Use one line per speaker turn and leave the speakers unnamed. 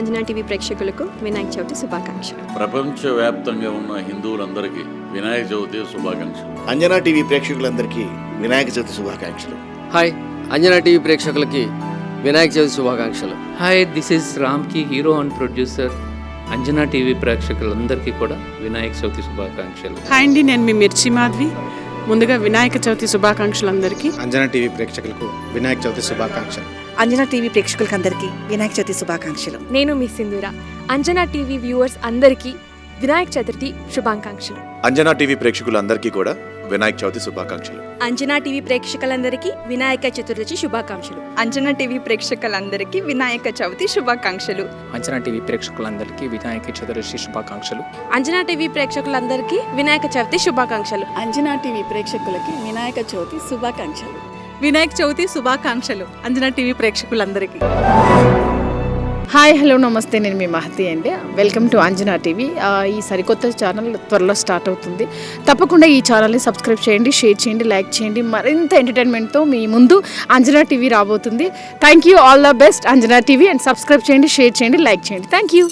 Anjana TV ప్రేక్షకులకు వినాయక చవితి శుభాకాంక్షలు.
ప్రపంచవ్యాప్తంగా ఉన్న హిందువులందరికీ వినాయక చవితి శుభాకాంక్షలు.
అంజనా టీవీ ప్రేక్షకులందరికీ వినాయక చవితి శుభాకాంక్షలు.
హాయ్ అంజనా టీవీ ప్రేక్షకులకి వినాయక చవితి శుభాకాంక్షలు.
Hi this is Ramki hero and producer Anjana TV ప్రేక్షకులందరికీ కూడా వినాయక చవితి శుభాకాంక్షలు.
హాయ్ అండి నేను మీ మిర్చి మాధవి. ముందుగా వినాయక చవితి శుభాకాంక్షలు అందరికీ
అంజనా టీవీ ప్రేక్షకులకు వినాయక చవితి శుభాకాంక్షలు.
అంజనా టీవీ ప్రేక్షకులకందరికీ వినాయక చవితి శుభాకాంక్షలు.
నేను మీ సింధూర. అంజనా టీవీ వ్యూవర్స్ అందరికీ వినాయక చతుర్థి శుభాకాంక్షలు.
అంజనా టీవీ ప్రేక్షకులందరికీ కూడా వినాయక చవితి శుభాకాంక్షలు.
అంజనా టీవీ ప్రేక్షకులందరికీ వినాయక చతుర్థి శుభాకాంక్షలు. అంజనా టీవీ ప్రేక్షకులందరికీ వినాయక చవితి శుభాకాంక్షలు.
అంజనా టీవీ ప్రేక్షకులందరికీ వినాయక చతుర్దశి శుభాకాంక్షలు.
అంజనా టీవీ ప్రేక్షకులందరికీ వినాయక చవితి శుభాకాంక్షలు.
అంజనా టీవీ ప్రేక్షకులకి వినాయక చవితి శుభాకాంక్షలు.
వినాయక చవితి శుభాకాంక్షలు అంజనా టీవీ ప్రేక్షకులందరికీ.
Hi hello namaste. నేను మీ మహతి అండి. Welcome to Anjana TV. ఈ సరికొత్త ఛానల్ త్వరలో స్టార్ట్ అవుతుంది. తప్పకుండా ఈ ఛానల్ని సబ్స్క్రైబ్ చేయండి షేర్ చేయండి లైక్ చేయండి. మరింత ఎంటర్టైన్మెంట్తో మీ ముందు అంజనా టీవీ రాబోతుంది. Thank you all the best Anjana TV. And subscribe చేయండి షేర్ చేయండి లైక్ చేయండి. Thank you